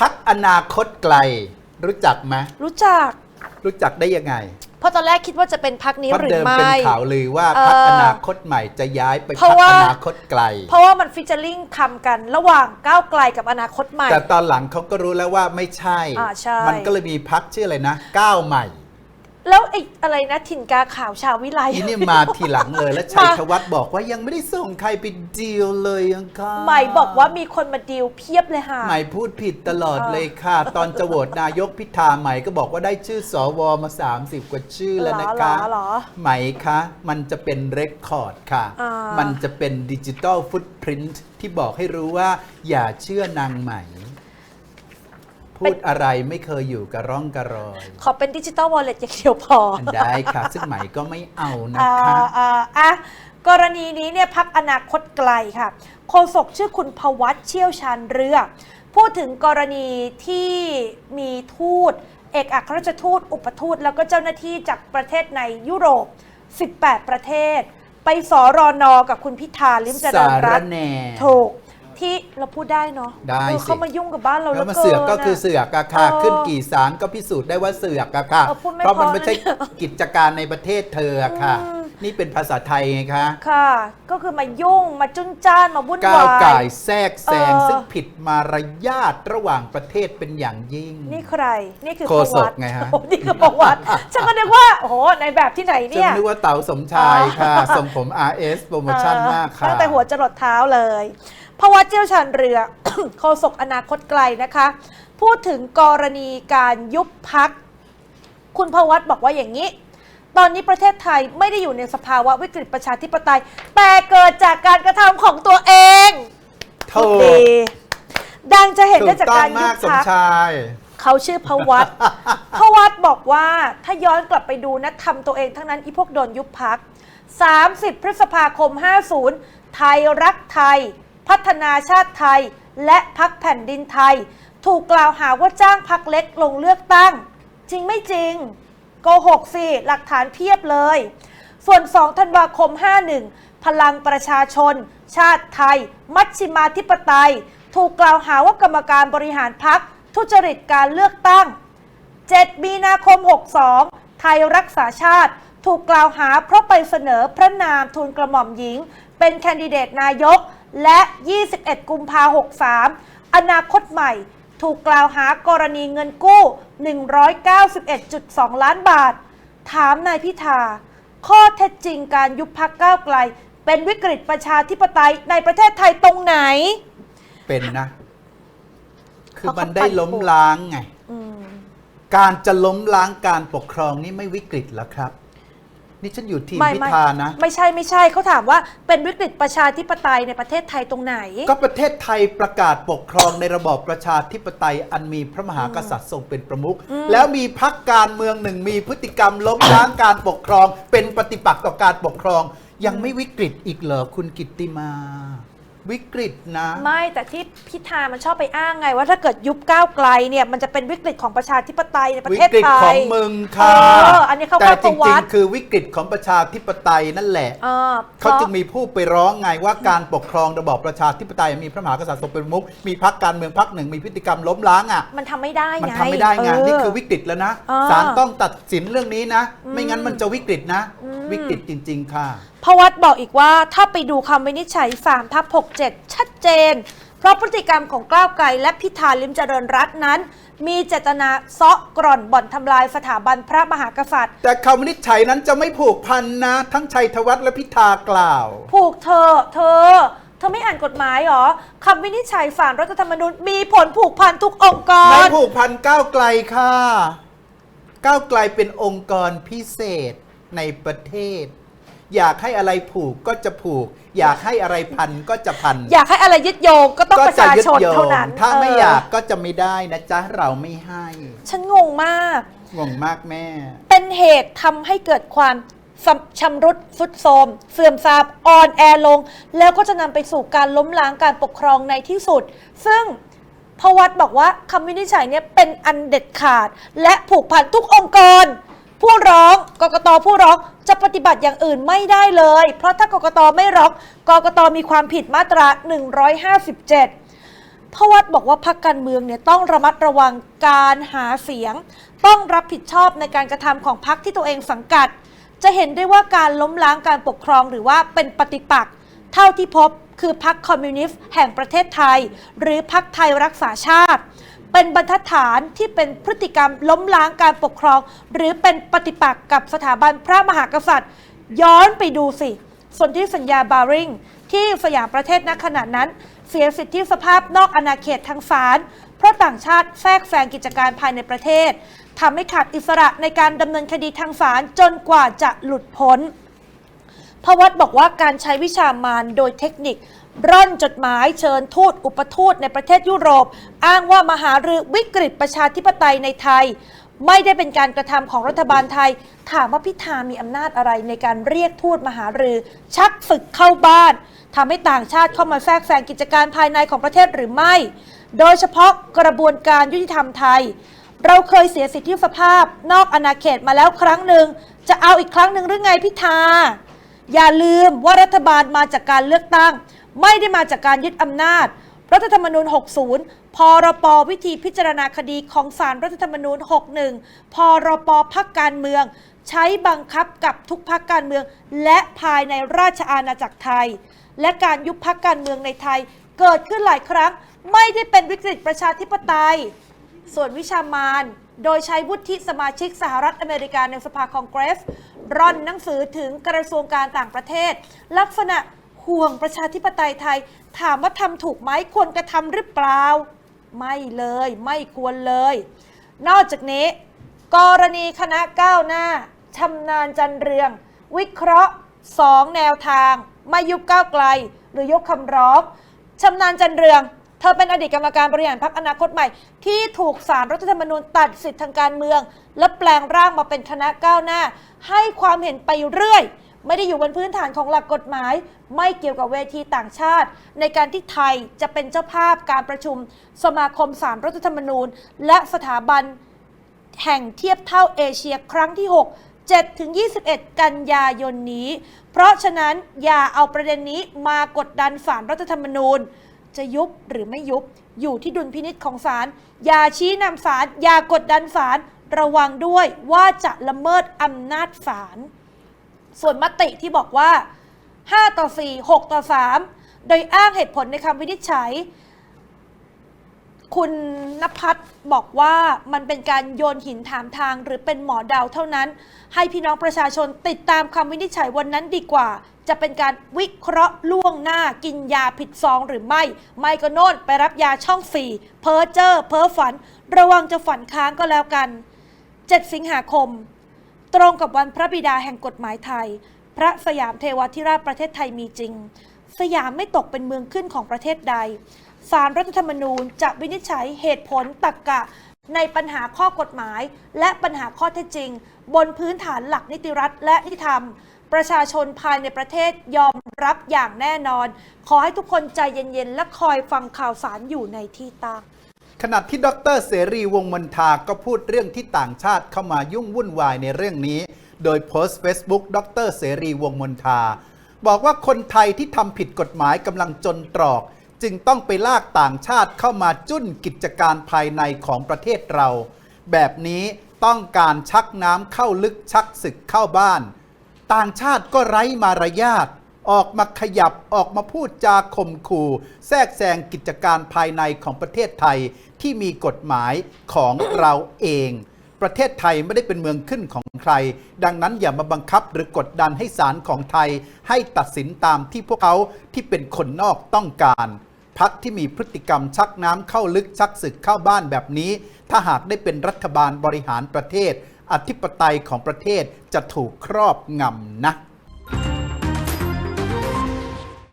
พักอนาคตไกล รู้จักไหมรู้จัก รู้จักได้ยังไง เพราะตอนแรกคิดว่าจะเป็นพักนี้เพราะหรือเดิมไม่ เป็นข่าวลือว่าเออพักอนาคตใหม่จะย้ายไปเพพัราะกว่า อนาคตไกล เพราะว่ามันฟิชเจอริงทำกันระหว่างก้าวไกลกับอนาคตใหม่ แต่ตอนหลังเขาก็รู้แล้วว่าไม่ใช่ อ่าใช่ มันก็เลยมีพักชื่ออะไรนะก้าวใหม่ แล้วไอ้อะไรนะถิ่นกาขาวชาววิไลอีนี่มาทีหลังเลยแล้วชัยธวัฒน์บอกว่ายังไม่ได้ส่งใครไปดีลเลยยังค่ะใหม่บอกว่ามีคนมาดีลเพียบเลยค่ะ ใหม่พูดผิดตลอดเลยค่ะ ตอนจะโหวตนายกพิธาใหม่ก็บอกว่าได้ชื่อสวมา 30 กว่าชื่อแล้วนะคะเหรอเหรอไหมคะมันจะเป็นเรคคอร์ดค่ะ อ่ามั มันจะเป็นดิจิ t a ลฟุตพิ n t ที่บอกให้รู้ว่าอย่าเชื่อนางไหม พูดอะไรไม่เคยอยู่กระร่องกระรอย ขอเป็นดิจิตอลวอลเล็ตอย่างเดียวพออันได้ค่ะ ซึ่งไหมก็ไม่เอานะอ่าคะอ่าอะกรณีนี้เนี่ยพักอนาคตไกลค่ะ โฆษกชื่อคุณพวัตเชี่ยวชาญเรือ พูดถึงกรณีที่มีทูต เอกอัครราชทูต อุปทูต แล้วก็เจ้าหน้าที่จากประเทศในยุโรป 18 ประเทศ ไปสอรอนอกับคุณพิธาลิมเจริสาญรรัตน์แหน่ถูก ที่เราพูดได้เนาะได้เออสิ เขามายุ่งกับบ้านเราเหแล้ลืวอมาเกินเสือกก็คือน่ะเสือกอะค่ะ เออขึ้นกี่ศาลก็พิสูจน์ได้ว่าเสือกอะค่ะ เออพูดไม่เพราะมันพอไม่ใช่นะกิจการในประเทศเธออะค่ะ อืม นี่เป็นภาษาไทยไงคะค่ะ ก็คือมายุ่งมาจุนจ้านมาวุ่นก้าววาไก่ยแทรกแซงเออ ซึ่งผิดมารยาทระหว่างประเทศเป็นอย่างยิ่ง นี่ใคร นี่คือโฆษกประวัติไงฮะ โอ้โหนี่คือประวัติฉันก็นึกว่า โอ้โหในแบบที่ไหนจะเนี่ยนึกว่าเต๋าสมชายค่ะ ส่งผม RS โปรโมชั่นมากค่ะ ตั้งแต่หัวจรดเท้าเลยเพราะว่าเจียวชาญเรือ โฆษกอนาคตไกลนะคะ พูดถึงกรณีการยุบพัก คุณพวัตบอกว่าอย่างนี้ ตอนนี้ประเทศไทยไม่ได้อยู่ในสภาวะวิกฤตประชาธิปไตย แต่เกิดจากการกระทำของตัวเองถูกดีดังจะเห็นถูได้กจากต้อกางรยุมาบกสมพักชายเขาชื่อพวัตพวัตบอกว่าถ้าย้อนกลับไปดูนะทำตัวเองทั้งนั้นอีพวกโดนยุบพัก 30 พฤษภาคม 50 ไทยรักไทย พัฒนาชาติไทย และพักแผ่นดินไทย ถูกกล่าวหาว่าจ้างพักเล็กลงเลือกตั้ง จริงไม่จริง โกหกสิ หลักฐานเพียบเลย ส่วน 2 ธันวาคม 51 พลังประชาชน ชาติไทย มัชชิมาธิปไตย ถูกกล่าวหาว่ากรรมการบริหารพักทุจริตการเลือกตั้ง 7 มีนาคม 62 ไทยรักษาชาติถูกกล่าวหาเพราะไปเสนอพระนามทูลกระหม่อมหญิง เป็นแคนดิเดตนายก และ 21 กุมภา63 อนาคตใหม่ ถูกกล่าวหากรณีเงินกู้ 191.2 ล้านบาท ถามนายพิธา ข้อเท็จจริงการยุบพักก้าวไกล เป็นวิกฤตประชาธิปไตยในประเทศไทยตรงไหน เป็นนะ คือเพราะเขามันได้ปั่นล้มป่วนล้างไงอืมการจะล้มล้างการปกครองนี่ไม่วิกฤตแล้วครับ นี่ฉันอยู่ทีมไม่พิไม่ธานะ ไม่ใช่ไม่ใช่เขาถามว่าเป็นวิกฤตประชาธิปไตยในประเทศไทยตรงไหน ก็ประเทศไทยประกาศปกครองในระบอบประชาธิปไตยอันมีพระมหากษัตริย์ทรงเป็นประมุขแล้วมีพักการเมืองหนึ่งมีพฤติกรรมล้มล้างการปกครอง เป็นปฏิปักษ์ต่อการปกครอง ยังไม่วิกฤตอีกเหรอคุณกิตติมา วิกฤตนะ ไม่แต่ที่พิธามันชอบไปอ้างไง ว่าถ้าเกิดยุบก้าวไกลเนี่ยมันจะเป็นวิกฤตของประชาธิปไตยในประวิเทศกฤตไทขอยงมึงค่ะเอออันนี้เขาแต่เข้าจประวัริงติๆคือวิกฤตของประชาธิปไตยนั่นแหละเออเขาจึงพระมีผู้ไปร้องไงว่าการปกครองระบอบประชาธิปไตยมีพระมหากษัตริย์ทรงเป็นประมุขมีพรรคการเมืองพรรคหนึ่งมีพฤติกรรมล้มล้างอะมันทำไม่ได้ไงมันทำไม่ได้ไงเนี่คือวิกฤตแล้วนะเออศาลต้องตัดสินเรื่องนี้นะอืมไม่งั้นมันจะวิกฤตนะอืม วิกฤตจริง ๆ ค่ะ พวัตบอกอีกว่าถ้าไปดูคำวินิจฉัย3ทับ67 ชัดเจน เพราะพฤติกรรมของก้าวไกลและพิธาลิมเจริญรัตน์นั้น มีเจตนาเซาะกร่อนบ่อนทำลายสถาบันพระมหากษัตริย์ แต่คำวินิจฉัยนั้นจะไม่ผูกพันนะ ทั้งชัยธวัฒน์และพิธากล่าว ผูกเธอ เธอ เธอไม่อ่านกฎหมายเหรอคำวินิจฉัยศาลรัฐธรรมนูญมีผลผูกพันทุกองค์กไม่ร ผูกพันก้าวไกลค่ะ ก้าวไกลเป็นองค์กรพิเศษ ในประเทศ อยากให้อะไรผูกก็จะผูก อยากให้อะไรพันก็จะพันอยากให้อะไรยึดโยงก็ต้องก็ประจะชายึดชนโยเท่างนั้นถ้าไม่เอยากก็จะไม่ได้นะจ๊ะเราไม่ให้ ฉันงงมาก งงมากแม่ เป็นเหตุทำให้เกิดความสำชำรุดสุดโทรมเสื่อมทราบอ่อนแอลง แล้วก็จะนำไปสู่การล้มล้างการปกครองในที่สุด ซึ่งพวัตบอกว่าคำวินิจฉัยเนี่ยเป็นอันเด็ดขาด และผูกพันทุกองค์กร ผู้ร้องกกตผู้ร้องจะปฏิบัติอย่างอื่นไม่ได้เลย เพราะถ้ากกตไม่ร้องกกตมีความผิดมาตรา 157พวัตบอกว่าพรรคการเมืองเนี่ยต้องระมัดระวังการหาเสียง ต้องรับผิดชอบในการกระทำของพรรคที่ตัวเองสังกัด จะเห็นได้ว่าการล้มล้างการปกครองหรือว่าเป็นปฏิปักษ์เท่าที่พบคือพรรคคอมมิวนิสต์แห่งประเทศไทย หรือพรรคไทยรักษาชาติ เป็นบรรทัดฐานที่เป็นพฤติกรรมล้มล้างการปกครอง หรือเป็นปฏิปักษ์กับสถาบันพระมหากษัตริย์ ย้อนไปดูสิส่วนที่สัญญาบาริงที่สยามประเทศณขณะนั้น เสียสิทธิสภาพนอกอาณาเขตทางศาลเพราะต่างชาติแทรกแซงกิจการภายในประเทศทำให้ขาดอิสระในการดำเนินคดีทางศาลจนกว่าจะหลุดพ้นพวัตบอกว่าการใช้วิชามารโดยเทคนิค ร่อนจดหมายเชิญทูตอุปทูตในประเทศยุโรป อ้างว่ามหารือวิกฤตประชาธิปไตยในไทย ไม่ได้เป็นการกระทำของรัฐบาลไทย ถามว่าพิธามีอำนาจอะไรในการเรียกทูตมหารือ ชักศึกเข้าบ้านทำให้ต่างชาติเข้ามาแทรกแซงกิจการภายในของประเทศหรือไม่ โดยเฉพาะกระบวนการยุติธรรมไทย เราเคยเสียสิทธิสภาพ นอกอาณาเขตมาแล้วครั้งหนึ่งจะเอาอีกครั้งหนึ่งหรือไงพิธาอย่าลืมว่ารัฐบาลมาจากการเลือกตั้ง ไม่ได้มาจากการยึดอำนาจ รัฐธรรมนูญ 60 พรปวิธีพิจารณาคดีของศาลรัฐธรรมนูญ 61 พรปพักการเมือง ใช้บังคับกับทุกพักการเมือง และภายในราชอาณาจักรไทย และการยุบพักการเมืองในไทย เกิดขึ้นหลายครั้ง ไม่ได้เป็นวิกฤตประชาธิปไตย ส่วนวิชามานโดยใช้วุฒิสมาชิกสหรัฐอเมริกาในสภาคองเกรส ร่อนหนังสือถึงกระทรวงการต่างประเทศ ลักษณะ ห่วงประชาธิปไตยไทย ถามว่าทำถูกไหมควรกระทำหรือเปล่า ไม่เลยไม่ควรเลย นอกจากนี้ กรณีคณะก้าวหน้าชำนาญจันเรือง วิเคราะห์สองแนวทาง ไม่ยุบก้าวไกล หรือยกคำร้องชำนาญจันเรือง เธอเป็นอดีตกรรมการบริหารพรรคอนาคตใหม่ ที่ถูกสารรัฐธรรมนูญตัดสิทธิทางการเมือง และแปลงร่างมาเป็นคณะก้าวหน้า ให้ความเห็นไปเรื่อย ไม่ได้อยู่บนพื้นฐานของหลักกฎหมาย ไม่เกี่ยวกับเวทีต่างชาติ ในการที่ไทยจะเป็นเจ้าภาพการประชุมสมาคมสารรัฐธรรมนูญ และสถาบันแห่งเทียบเท่าเอเชียครั้งที่ 6 7ถึง21 กันยายนนี้ เพราะฉะนั้นอย่าเอาประเด็นนี้มากดดันสารรัฐธรรมนูญ จะยุบหรือไม่ยุบ อยู่ที่ดุลพินิษของศาลอย่าชี้นำศาลอย่ากดดันศาลระวังด้วยว่าจะละเมิดอำนาจศาล ส่วนมติที่บอกว่า 5 ต่อ 4 6 ต่อ 3 โดยอ้างเหตุผลในคำวินิจฉัย คุณนภัทรบอกว่ามันเป็นการโยนหินถามทางหรือเป็นหมอเดาเท่านั้น ให้พี่น้องประชาชนติดตามคำวินิจฉัยวันนั้นดีกว่า จะเป็นการวิเคราะห์ล่วงหน้ากินยาผิดซองหรือไม่ ไม่ก็โน่นไปรับยาช่องสี่เพ้อเจอเพ้อฝัน ระวังจะฝันค้างก็แล้วกัน 7 สิงหาคม ตรงกับวันพระบิดาแห่งกฎหมายไทย พระสยามเทวทิราชประเทศไทยมีจริง สยามไม่ตกเป็นเมืองขึ้นของประเทศใดสารรัฐธรรมนูญจะวินิจฉัยเหตุผลตรรกกะ ในปัญหาข้อกฎหมาย และปัญหาข้อเท็จจริง บนพื้นฐานหลักนิติรัฐและนิติธรรม ประชาชนภายในประเทศยอมรับอย่างแน่นอน ขอให้ทุกคนใจเย็นๆ และคอยฟังข่าวสารอยู่ในที่ตั้ง ขณะที่ดรเสรีวงมนทาก็พูดเรื่องที่ต่างชาติเข้ามายุ่งวุ่นวายในเรื่องนี้ โดยโพสต์ Facebook ดรเสรีวงมนทา บอกว่าคนไทยที่ทำผิดกฎหมายกำลังจนตรอก จึงต้องไปลากต่างชาติเข้ามาจุ้นกิจการภายในของประเทศเรา แบบนี้ต้องการชักน้ำเข้าลึกชักศึกเข้าบ้าน ต่างชาติก็ไร้มารยาทออกมาขยับออกมาพูดจาข่มขู่ แทรกแซงกิจการภายในของประเทศไทย ที่มีกฎหมายของเราเอง ประเทศไทยไม่ได้เป็นเมืองขึ้นของใคร ดังนั้นอย่ามาบังคับหรือกดดันให้ศาลของไทย ให้ตัดสินตามที่พวกเขาที่เป็นคนนอกต้องการพักที่มีพฤติกรรมชักน้ำเข้าลึกชักศึกเข้าบ้านแบบนี้ ถ้าหากได้เป็นรัฐบาลบริหารประเทศ อธิปไตยของประเทศจะถูกครอบงำนะ